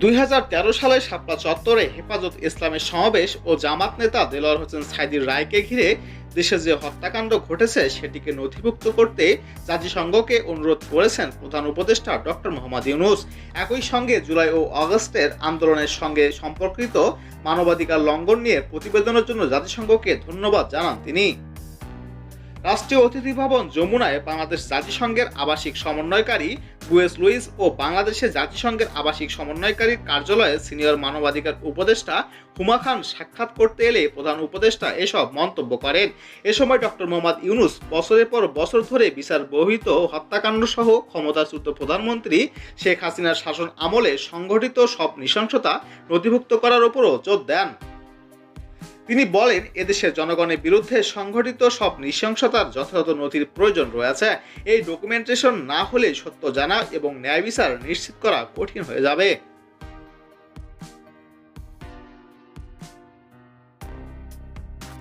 দুই সালে শাপলা চত্বরে হেফাজত ইসলামের সমাবেশ ও জামাত নেতা দেলোয়ার হোসেন সাইদির রায়কে ঘিরে দেশে যে হত্যাকাণ্ড ঘটেছে সেটিকে নথিভুক্ত করতে জাতিসংঘকে অনুরোধ করেছেন প্রধান উপদেষ্টা ডক্টর মোহাম্মদ ইউনুস। একই সঙ্গে জুলাই ও আগস্টের আন্দোলনের সঙ্গে সম্পর্কিত মানবাধিকার লঙ্ঘন নিয়ে প্রতিবেদনের জন্য জাতিসংঘকে ধন্যবাদ জানান তিনি। রাষ্ট্রীয় অতিথি ভবন যমুনায় বাংলাদেশ জাতিসংঘের আবাসিক সমন্বয়কারী বুয়েস লুইস ও বাংলাদেশে জাতিসংঘের আবাসিক সমন্বয়কারীর কার্যালয়ে সিনিয়র মানবাধিকার উপদেষ্টা হুমা খান সাক্ষাৎ করতে এলে প্রধান উপদেষ্টা এসব মন্তব্য করেন। এ সময় ডক্টর মোহাম্মদ ইউনুস বছরের পর বছর ধরে বিচার বহিত হত্যাকাণ্ড সহ ক্ষমতাচ্যুত প্রধানমন্ত্রী শেখ হাসিনার শাসন আমলে সংঘটিত সব নৃশংসতা নথিভুক্ত করার উপরও জোর দেন। তিনি বলেন, এদেশের জনগণের বিরুদ্ধে সংঘটিত সব নৃশংসতার যথাযথ নথির প্রয়োজন রয়েছে। এই ডকুমেন্টেশন না হলে সত্য জানা এবং ন্যায় বিচার নিশ্চিত করা কঠিন হয়ে যাবে।